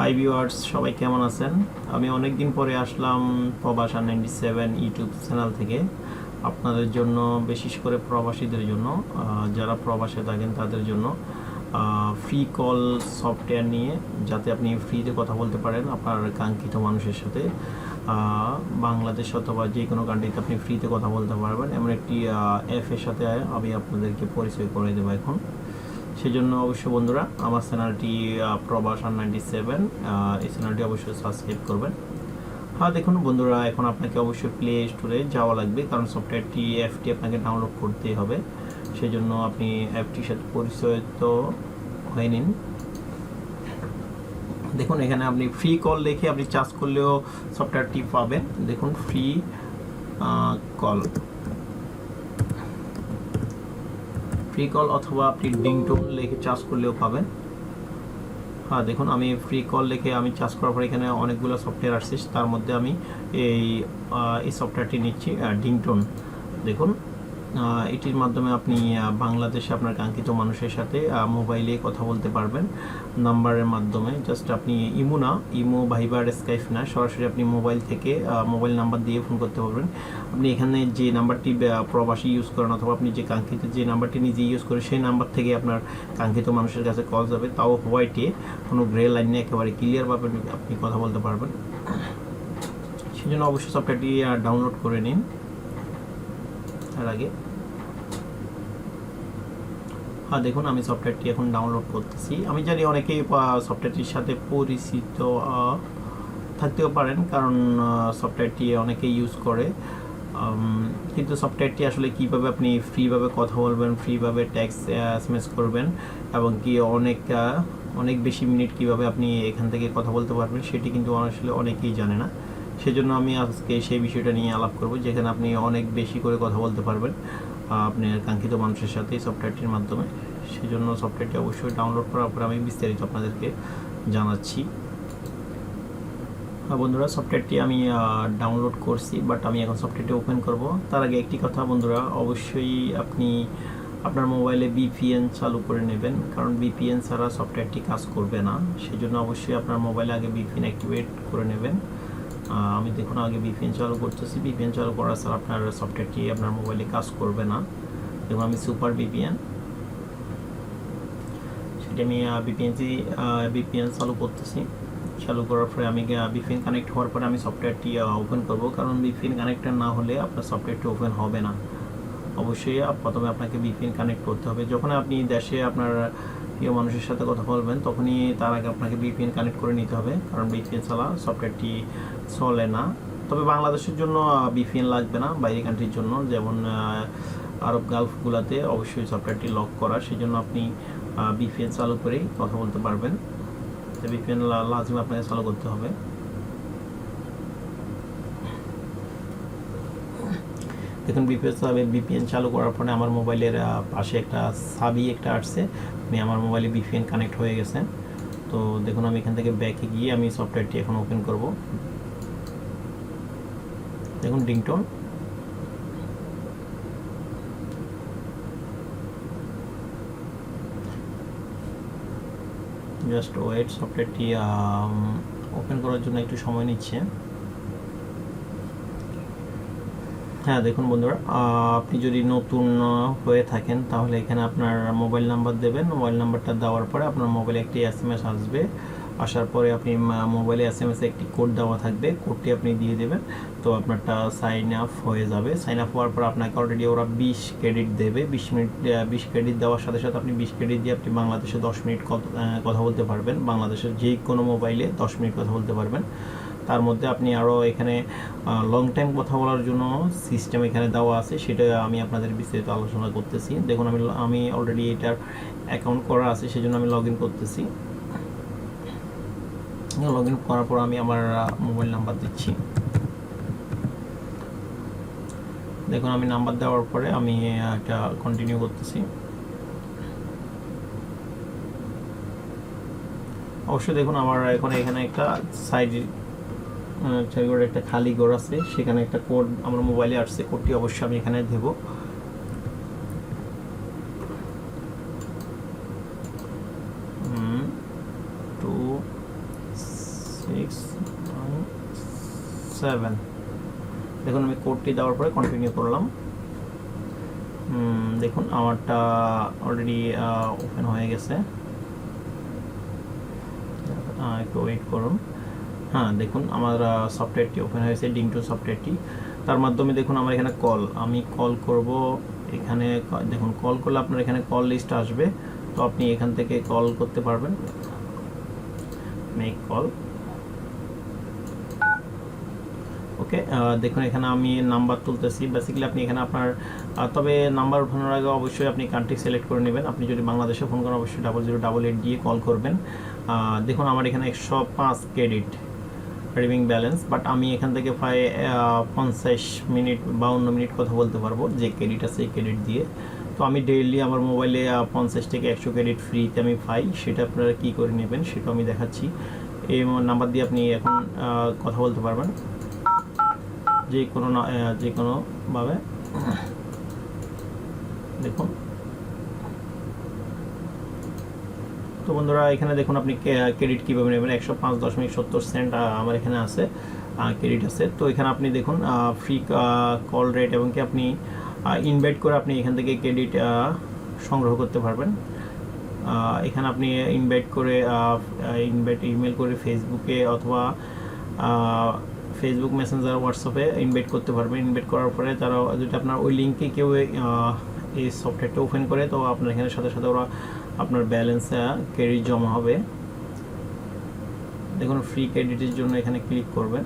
Hi viewers সবাই কেমন আছেন? আমি অনেক দিন পরে আসলাম প্রবাসা নাইনটি সেভেন ইউটিউব চ্যানেল থেকে। আপনাদের জন্য, বিশেষ করে প্রবাসীদের জন্য যারা প্রবাসে থাকেন তাদের জন্য ফ্রি কল সফটওয়্যার নিয়ে, যাতে আপনি ফ্রিতে কথা বলতে পারেন আপনার কাঙ্ক্ষিত মানুষের সাথে। বাংলাদেশ অথবা যে কোনো কান্ট্রিতে আপনি ফ্রিতে কথা বলতে পারবেন। এমন একটি অ্যাপের সাথে আমি আপনাদেরকে পরিচয় করে দেবো এখন। সেজন্য অবশ্যই বন্ধুরা, আমার চ্যানেলটি প্রবাসান নাইনটি সেভেন এই চ্যানেলটি অবশ্যই সাবস্ক্রাইব করবেন। হ্যাঁ দেখুন বন্ধুরা, এখন আপনাকে অবশ্যই প্লে স্টোরে যাওয়া লাগবে, কারণ সফটওয়্যারটি অ্যাপটি আপনাকে ডাউনলোড করতেই হবে। সেজন্য আপনি অ্যাপটির সাথে পরিচয় তো হয়ে নিন। দেখুন, এখানে আপনি ফ্রি কল লিখে আপনি চার্জ করলেও সফটওয়্যারটি পাবেন। দেখুন ফ্রি কল ফ্রি কল অথবা আপনি ডিংটোন লিখে চার্জ করলেও পাবেন। হ্যাঁ দেখুন, আমি ফ্রি কল লিখে আমি চার্জ করার পর এখানে অনেকগুলো সফটওয়্যার আসছে। তার মধ্যে আমি এই এই সফটওয়্যারটি নিচ্ছি ডিংটোন দেখুন এটির মাধ্যমে আপনি বাংলাদেশে আপনার কাঙ্ক্ষিত মানুষের সাথে মোবাইলে কথা বলতে পারবেন নাম্বারের মাধ্যমে। জাস্ট আপনি ইমো না ইমো ভাইবার স্কাইপ না, সরাসরি আপনি মোবাইল থেকে মোবাইল নাম্বার দিয়ে ফোন করতে পারবেন। আপনি এখানে যে নাম্বারটি প্রবাসী ইউজ করেন অথবা আপনি যে কাঙ্ক্ষিত যে নাম্বারটি নিজে ইউজ করেন সেই নাম্বার থেকে আপনার কাঙ্ক্ষিত মানুষের কাছে কল যাবে, তাও হোয়াইটে কোনো গ্রে লাইনে একেবারে ক্লিয়ারভাবে আপনি কথা বলতে পারবেন। সেজন্য অবশ্যই সফটওয়্যারটি ডাউনলোড করে নিন। তার আগে হ্যাঁ দেখুন, আমি সফটওয়্যারটি এখন ডাউনলোড করতেছি। আমি জানি অনেকেই সফটওয়্যারটির সাথে পরিচিত থাকতেও পারেন, কারণ সফটওয়্যারটি অনেকেই ইউজ করে। কিন্তু সফটওয়্যারটি আসলে কীভাবে আপনি ফ্রিভাবে কথা বলবেন ফ্রিভাবে ট্যাক্স এসএমএস করবেন, এবং কি অনেক অনেক বেশি মিনিট কীভাবে আপনি এখান থেকে কথা বলতে পারবেন, সেটি কিন্তু আসলে অনেকেই জানে না। সেজন্য আমি আজকে সেই বিষয়টা নিয়ে আলাপ করব, যেখানে আপনি অনেক বেশি করে কথা বলতে পারবেন আপনার কাঙ্ক্ষিত মানুষের সাথে সফটওয়্যারটির মাধ্যমে। সেজন্য সফটওয়্যারটি অবশ্যই ডাউনলোড করার পর আমি বিস্তারিত আপনাদেরকে জানাচ্ছি। হ্যাঁ বন্ধুরা সফটওয়্যারটি আমি ডাউনলোড করছি বাট আমি এখন সফটওয়্যারটি ওপেন করব। তার আগে একটি কথা বন্ধুরা, অবশ্যই আপনি আপনার মোবাইলে বিপিএন চালু করে নেবেন, কারণ বিপিএন ছাড়া সফটওয়্যারটি কাজ করবে না। সেই জন্য অবশ্যই আপনার মোবাইলে আগে বিপিএন অ্যাক্টিভেট করে নেবেন। আমি দেখুন আগে বিপিএন চালু করতেছি। বিপিএন চালু করার ছাড়া আপনার সফটওয়্যারটি আপনার মোবাইলে কাজ করবে না। এবং আমি সুপার বিপিএন সেটা আমি বিপিএনসি বিপিএন চালু করতেছি। চালু করার পরে আমি বিপিএন কানেক্ট হওয়ার পরে আমি সফটওয়্যারটি ওপেন করব। কারণ বিপিএন কানেক্টার না হলে আপনার সফটওয়্যারটি ওপেন হবে না। অবশ্যই প্রথমে আপনাকে বিপিএন কানেক্ট করতে হবে। যখন আপনি দেশে আপনার প্রিয় মানুষের সাথে কথা বলবেন, তখনই তার আগে আপনাকে বিপিএন কানেক্ট করে নিতে হবে। কারণ বিপিএন ছাড়া সফটওয়্যারটি চলে না। তবে বাংলাদেশের জন্য বিপিএন লাগবে না বাইরে কান্ট্রির জন্য। যেমন আরব গালফগুলোতে অবশ্যই সফটওয়্যারটি লক করা। সেই জন্য আপনি বিপিএন চালু করেই কথা বলতে পারবেন। তো বিপিএন লাজিম আপনাকে চালু করতে হবে। দেখুন বিপিএন বিপিএন চালু করার পরে আমার মোবাইলের পাশে একটা সাবি একটা আসছে। আমি আমার মোবাইলে বিপিএন কানেক্ট হয়ে গেছে তো দেখুন, আমি এখান থেকে ব্যাকে গিয়ে আমি সফটওয়্যারটি এখন ওপেন করব। দেখুন ডিংটোন জাস্ট ওয়েট সফটওয়্যারটি ওপেন করার জন্য একটু সময় নিচ্ছে। হ্যাঁ দেখুন বন্ধুরা আপনি যদি নতুন হয়ে থাকেন, তাহলে এখানে আপনার মোবাইল নাম্বার দেবেন। মোবাইল নাম্বারটা দেওয়ার পরে আপনার মোবাইলে একটি এস এম এস আসবে। আসার পরে আপনি মোবাইলে এস এম এস একটি কোড দেওয়া থাকবে। কোডটি আপনি দিয়ে দেবেন। তো আপনারটা সাইন আপ হয়ে যাবে। সাইন আপ হওয়ার পর আপনাকে অলরেডি ওরা বিশ ক্রেডিট দেবে। বিশ মিনিট বিশ ক্রেডিট দেওয়ার সাথে সাথে আপনি বিশ ক্রেডিট দিয়ে আপনি বাংলাদেশে দশ মিনিট কথা বলতে পারবেন। বাংলাদেশের যে কোনো মোবাইলে দশ মিনিট কথা বলতে পারবেন। তার মধ্যে আপনি আরও এখানে লং টাইম কথা বলার জন্য সিস্টেম এখানে দেওয়া আছে। সেটা আমি আপনাদের বিস্তারিত আলোচনা করতেছি। দেখুন, আমি আমি অলরেডি এটার অ্যাকাউন্ট করা আছে, সেজন্য আমি লগ ইন করতেছি। লগ ইন করার পর আমি আমার মোবাইল নাম্বার দিচ্ছি। দেখুন, আমি নাম্বার দেওয়ার পরে আমি এটা কন্টিনিউ করতেছি। অবশ্যই দেখুন, আমার এখন এখানে একটা সাইড একটা খালি ঘর আছে। সেখানে একটা কোড আমার মোবাইলে আসছে। কোডটি অবশ্যই আমি এখানে দেব টু সিক্স সেভেন দেখুন, আমি কোডটি দেওয়ার পরে কন্টিনিউ করলাম। দেখুন, আমারটা অলরেডি ওপেন হয়ে গেছে। একটু ওয়েট করুন। হ্যাঁ দেখুন, আমার সফটওয়্যারটি ওপেন হয়েছে ডিং টু সফটওয়্যারটি তার মাধ্যমে দেখুন, আমার এখানে কল আমি কল করব এখানে, দেখুন কল করলে আপনার এখানে কল লিস্ট আসবে। তো আপনি এখান থেকে কল করতে পারবেন। Make call okay? দেখুন, এখানে আমি নাম্বার তুলতেছি। বেসিক্যালি আপনি এখানে আপনার তবে নাম্বার ওঠানোর আগে অবশ্যই আপনি কান্ট্রি সিলেক্ট করে নেবেন। আপনি যদি বাংলাদেশে ফোন করেন, অবশ্যই ডাবল জিরো ডাবল এইট দিয়ে কল করবেন। দেখুন, আমার এখানে একশো পাঁচ ক্রেডিট রিভিং ব্যালেন্স বাট আমি এখান থেকে প্রায় পঞ্চাশ মিনিট বাউন্ন মিনিট কথা বলতে পারব, যে ক্রেডিট আছে এই ক্রেডিট দিয়ে। তো আমি ডেইলি আমার মোবাইলে পঞ্চাশ থেকে একশো ক্রেডিট ফ্রিতে আমি পাই। সেটা আপনারা কী করে নেবেন সেটা আমি দেখাচ্ছি। এই নাম্বার দিয়ে আপনি এখন কথা বলতে পারবেন। যে কোনো যে কোনোভাবে দেখুন। তো বন্ধুরা, এখানে দেখুন আপনি ক্রেডিট কীভাবে নেবেন? একশো পাঁচ দশমিক সত্তর সেন্ট আমার এখানে আছে ক্রেডিট আছে। তো এখানে আপনি দেখুন ফ্রি কল রেট এবং কি আপনি ইনভাইট করে আপনি এখান থেকে ক্রেডিট সংগ্রহ করতে পারবেন। এখানে আপনি ইনভাইট করে ইনভাইট ইমেল করে ফেসবুকে অথবা ফেসবুক মেসেঞ্জার হোয়াটসঅ্যাপে ইনভাইট করতে পারবেন ইনভাইট করার পরে তারা যদি আপনার ওই লিঙ্কে কেউ এই সফটওয়্যারটা ওপেন করে, তো আপনার এখানে সাথে সাথে ওরা আপনার ব্যালেন্স ক্রেডিট জমা হবে। দেখুন ফ্রি ক্রেডিটের জন্য এখানে ক্লিক করবেন।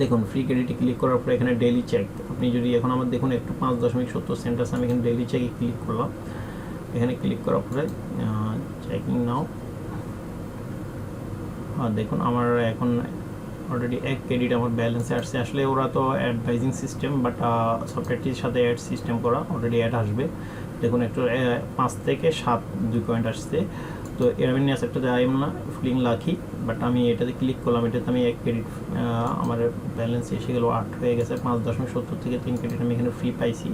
দেখুন ফ্রি ক্রেডিটে ক্লিক করার পরে এখানে ডেইলি চেক আপনি যদি এখন আমার, দেখুন, একটু পাঁচ দশমিক সত্তর সেন্ট আছে, আমি এখানে ডেলি চেকে ক্লিক করলাম। এখানে ক্লিক করার পরে চেকিং নাও আর দেখুন, আমার এখন অলরেডি এক ক্রেডিট আমার ব্যালেন্সে আসছে। আসলে ওরা তো অ্যাডভাইজিং সিস্টেম বাট সফটওয়্যারটির সাথে অ্যাড সিস্টেম করা অলরেডি অ্যাড আসবে। দেখুন একটু পাঁচ থেকে সাত দুই পয়েন্ট আসছে। তো এরামিনিয়াস একটা আই না ফিলিং লাকি বাট আমি এটাতে ক্লিক করলাম। এটাতে আমি এক ক্রেডিট আমার ব্যালেন্স এসে গেল আট হয়ে গেছে, পাঁচ দশমিক সত্তর থেকে তিন ক্রেডিট আমি এখানে ফ্রি পাইছি।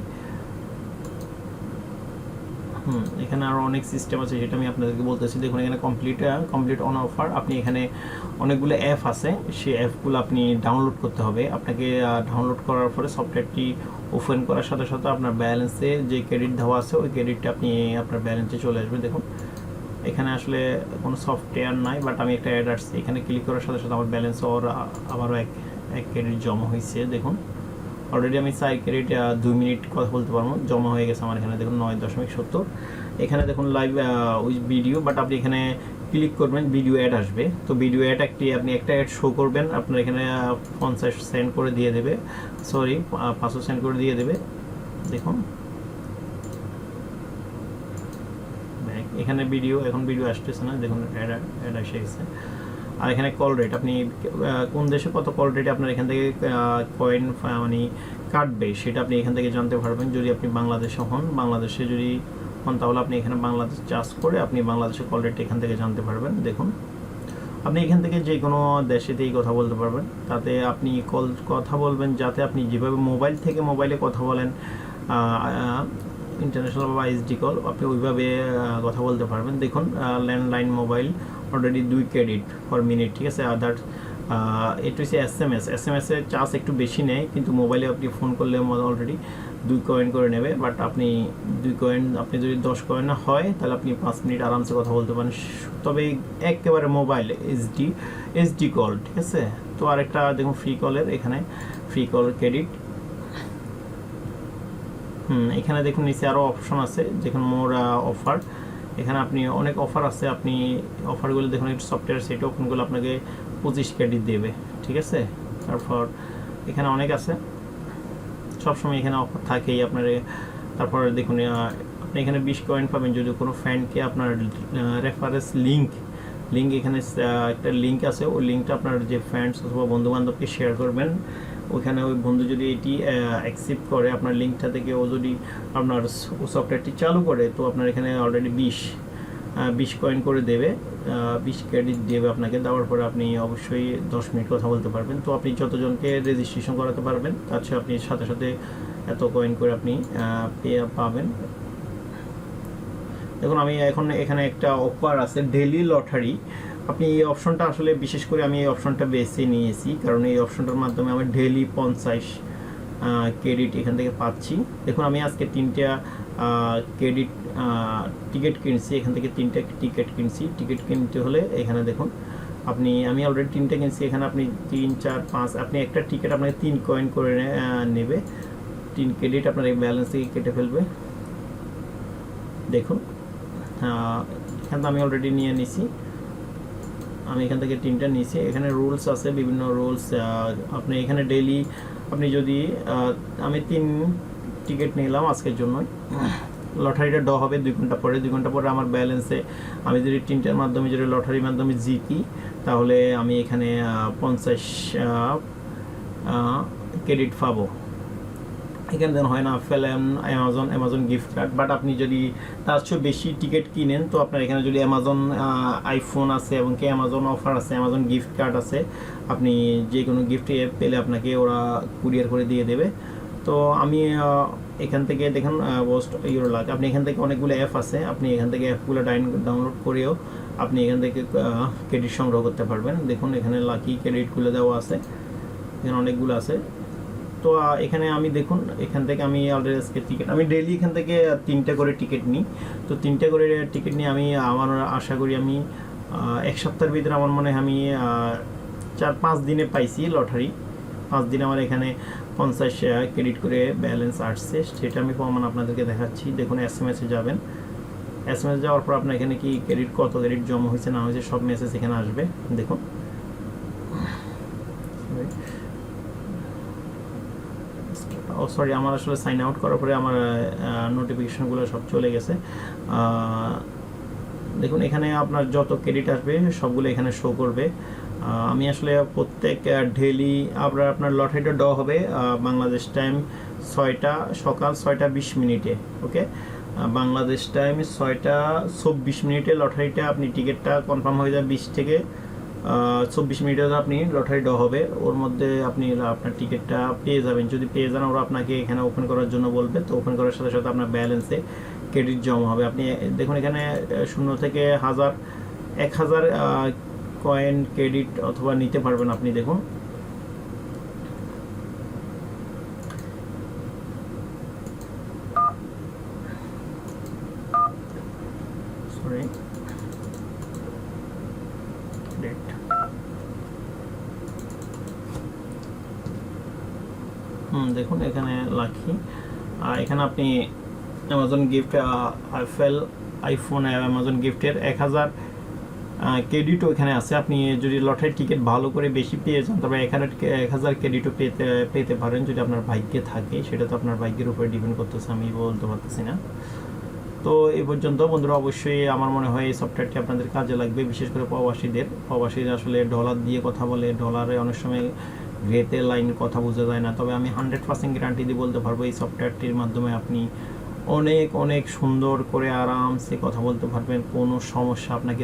হুম, এখানে আরও অনেক সিস্টেম আছে যেটা আমি আপনাদেরকে বলতেছি। দেখুন, এখানে কমপ্লিট কমপ্লিট অন অফার আপনি এখানে অনেকগুলো অ্যাপ আছে। সেই অ্যাপগুলো আপনি ডাউনলোড করতে হবে। আপনাকে ডাউনলোড করার পরে সফটওয়্যারটি ওপেন করার সাথে সাথে আপনার ব্যালেন্সে যে ক্রেডিট দেওয়া আছে, ওই ক্রেডিটটা আপনি আপনার ব্যালেন্সে চলে আসবে। দেখুন, এখানে আসলে কোনো সফটওয়্যার নাই বাট আমি একটা অ্যাড আসছি। এখানে ক্লিক করার সাথে সাথে আমার ব্যালেন্স ওর আবারও এক এক ক্রেডিট জমা হয়েছে দেখুন অলরেডি আমি চাই ক্রেডিট দুই মিনিট কথা বলতে পারব। জমা হয়ে গেছে আমার এখানে, দেখুন, নয় দশমিক সত্তর। এখানে দেখুন লাইভ উইথ ভিডিও বাট আপনি এখানে ক্লিক করবেন ভিডিও অ্যাড আসবে। তো ভিডিও অ্যাড একটি, আপনি একটা অ্যাড শো করবেন, আপনার এখানে পঞ্চাশ সেন্ড করে দিয়ে দেবে। সরি পাঁচশো সেন্ড করে দিয়ে দেবে। দেখুন. এখানে ভিডিও এখন ভিডিও আসতেছে না, দেখুন অ্যাড অ্যাড এসে গেছে। আর এখানে কল রেট আপনি কোন দেশে কত কল রেটে আপনার এখান থেকে কয়েন মানে কাটবে, সেটা আপনি এখান থেকে জানতে পারবেন। যদি আপনি বাংলাদেশে হন, বাংলাদেশে যদি হন, তাহলে আপনি এখানে বাংলাদেশ চার্জ করে আপনি বাংলাদেশের কল রেট এখান থেকে জানতে পারবেন। দেখুন, আপনি এখান থেকে যে কোনো দেশেতেই কথা বলতে পারবেন। তাতে আপনি কল কথা বলবেন, যাতে আপনি যেভাবে মোবাইল থেকে মোবাইলে কথা বলেন ইন্টারন্যাশনাল বা এইচডি কল আপনি ওইভাবে কথা বলতে পারবেন। দেখুন ল্যান্ডলাইন মোবাইল অলরেডি দুই ক্রেডিট পার মিনিট ঠিক আছে? আদার এটা হচ্ছে S M S S M S এর চার্জ একটু বেশি নেয়, কিন্তু মোবাইলে আপনি ফোন করলে অলরেডি দুই কয়েন করে নেবে। বাট আপনি দুই কয়েন আপনি যদি দশ কয়েন হয়, তাহলে আপনি পাঁচ মিনিট আরামসে কথা বলতে পারেন। তবে একেবারে মোবাইল এইচডি এইচডি কল ঠিক আছে? তো আরেকটা দেখুন ফ্রি কলের এখানে ফ্রি কল ক্রেডিট হুম, এখানে দেখুন নিচে আরও অপশন আছে, যেখানে মোর অফার এখানে আপনি অনেক অফার আছে, আপনি অফারগুলো দেখুন একটু সফটওয়্যার সেট ওপেন করলে আপনাকে পঁচিশ ক্রেডিট দেবে, ঠিক আছে? তারপর এখানে অনেক আছে। সবসময় এখানে অফার থাকেই আপনার তারপর দেখুন আপনি এখানে বিশ কয়েন পাবেন, যদি কোনো ফ্যানকে আপনার রেফারেন্স লিঙ্ক লিঙ্ক এখানে একটা লিঙ্ক আছে, ওই লিঙ্কটা আপনার যে ফ্রেন্ডস অথবা বন্ধু বান্ধবকে শেয়ার করবেন ওইখানে ওই বন্ধু যদি এটি অ্যাকসেপ্ট করে, আপনার লিঙ্কটা থেকে ও যদি আপনার সফটওয়্যারটি চালু করে, তো আপনার এখানে অলরেডি বিশ বিশ কয়েন করে দেবে। বিশ ক্রেডিট দেবে আপনাকে। দেওয়ার পরে আপনি অবশ্যই দশ মিনিট কথা বলতে পারবেন। তো আপনি যতজনকে রেজিস্ট্রেশন করাতে পারবেন, তার চেয়ে আপনি সাথে সাথে এত কয়েন করে আপনি পেয়ে পাবেন। দেখুন, আমি এখন এখানে একটা অফার আছে ডেলি লটারি আপনি এই অপশনটা আসলে বিশেষ করে আমি এই অপশনটা বেছে নিয়েছি। কারণ এই অপশনটার মাধ্যমে আমি ডেলি পঞ্চাশ ক্রেডিট এখান থেকে পাচ্ছি। দেখুন, আমি আজকে তিনটা ক্রেডিট টিকিট কিনছি। এখান থেকে তিনটা টিকিট কিনছি। টিকিট কিনতে হলে এখানে দেখুন, আপনি, আমি অলরেডি তিনটা কিনছি। এখানে আপনি তিন, চার, পাঁচ, আপনি একটা টিকিট আপনাকে তিন কয়েন করে নেবে। তিন ক্রেডিট আপনার এই ব্যালেন্স থেকে কেটে ফেলবে। দেখুন এখান আমি অলরেডি নিয়ে নিছি। আমি এখান থেকে তিনটা নিয়েছি। এখানে রুলস আছে, বিভিন্ন রুলস আপনি এখানে ডেইলি আপনি যদি আমি তিন টিকিট নিলাম আজকের জন্য। লটারিটা ড হবে দুই ঘণ্টা পরে। দুই ঘণ্টা পরে আমার ব্যালেন্সে আমি যদি তিনটার মাধ্যমে যদি লটারির মাধ্যমে জিতি, তাহলে আমি এখানে পঞ্চাশ ক্রেডিট পাবো। এখানে দেন, হয় না, ফেলেন Amazon Amazon gift card but আপনি যদি তার চেয়ে বেশি টিকিট কিনেন, তো আপনার এখানে যদি অ্যামাজন আইফোন আছে এবং কি অ্যামাজন অফার আছে অ্যামাজন গিফট কার্ড আছে, আপনি যে কোনো গিফট অ্যাপ পেলে আপনাকে ওরা কুরিয়ার করে দিয়ে দেবে। তো আমি এখান থেকে দেখেন পোস্ট ইউরো লাগ আপনি এখান থেকে অনেকগুলো অ্যাপ আছে, আপনি এখান থেকে অ্যাপগুলো ডাউনলোড করেও আপনি এখান থেকে ক্রেডিট সংগ্রহ করতে পারবেন। দেখুন, এখানে লাকি ক্রেডিটগুলো দেওয়া আছে। এখানে অনেকগুলো আছে। তো এখানে আমি দেখুন, এখান থেকে আমি অলরেডি আজকে টিকিট আমি ডেলি এখান থেকে তিনটা করে টিকিট নিই। তো তিনটা করে টিকিট নিয়ে আমি আমার আশা করি আমি এক সপ্তাহের ভিতরে আমার মনে হয় আমি চার পাঁচ দিনে পাইছি লটারি পাঁচ দিনে আমার এখানে পঞ্চাশ ক্রেডিট করে ব্যালেন্স আসছে। সেটা আমি প্রমাণ আপনাদেরকে দেখাচ্ছি। দেখুন এস এম এসে যাবেন। এস এম এস যাওয়ার পর আপনার এখানে কি ক্রেডিট কত ক্রেডিট জমা হয়েছে, না হয়েছে, সব মেসেজ এখানে আসবে। দেখুন। ও সরি আমার আসলে সাইন আউট করার পরে আমার নোটিফিকেশনগুলো সব চলে গেছে। দেখুন, এখানে আপনার যত ক্রেডিট আসবে, সবগুলো এখানে শো করবে। আমি আসলে প্রত্যেক ডেলি আপনার আপনার লটারিটা ড হবে বাংলাদেশ টাইম ছয়টা, সকাল ছয়টা বিশ মিনিটে ওকে বাংলাদেশ টাইম ছয়টা চব্বিশ মিনিটে লটারিটা আপনি টিকিটটা কনফার্ম হয়ে যাবে বিশ থেকে চব্বিশ মিনিটে আপনি লটারি ড হবে, ওর মধ্যে আপনি আপনার টিকিটটা পেয়ে যাবেন। যদি পেয়ে যান, ওরা আপনাকে এখানে ওপেন করার জন্য বলবে। তো ওপেন করার সাথে সাথে আপনার ব্যালেন্সে ক্রেডিট জমা হবে। আপনি, দেখুন এখানে শূন্য থেকে হাজার, এক হাজার কয়েন ক্রেডিট অথবা নিতে পারবেন আপনি, দেখুন। সরি ক্রেডিট হুম দেখুন, এখানে লাখি এখানে আপনি অ্যামাজন গিফট আইফেল আইফোন অ্যামাজন গিফটের এক হাজার ক্রেডিটও এখানে আছে। আপনি যদি লটারি টিকিট ভালো করে বেশি পেয়ে যান, তবে এখানে এক হাজার ক্রেডিটও পেতে পেতে পারেন যদি আপনার ভাগ্যে থাকে। সেটা তো আপনার ভাগ্যের উপরে ডিপেন্ড করতেছে, আমি বলতে পারতেছি না। তো এই পর্যন্ত বন্ধুরা, অবশ্যই আমার মনে হয় এই সফটওয়্যারটি আপনাদের কাজে লাগবে, বিশেষ করে প্রবাসীদের। প্রবাসীরা আসলে ডলার দিয়ে কথা বলে। ডলারে অনেক সময় গ্রেতে লাইন কথা বোঝা যায় না। তবে আমি হান্ড্রেড পার্সেন্ট গ্যারান্টি দিয়ে বলতে পারব, এই সফটওয়্যারটির মাধ্যমে আপনি অনেক অনেক সুন্দর করে আরামসে কথা বলতে পারবেন। কোনো সমস্যা আপনাকে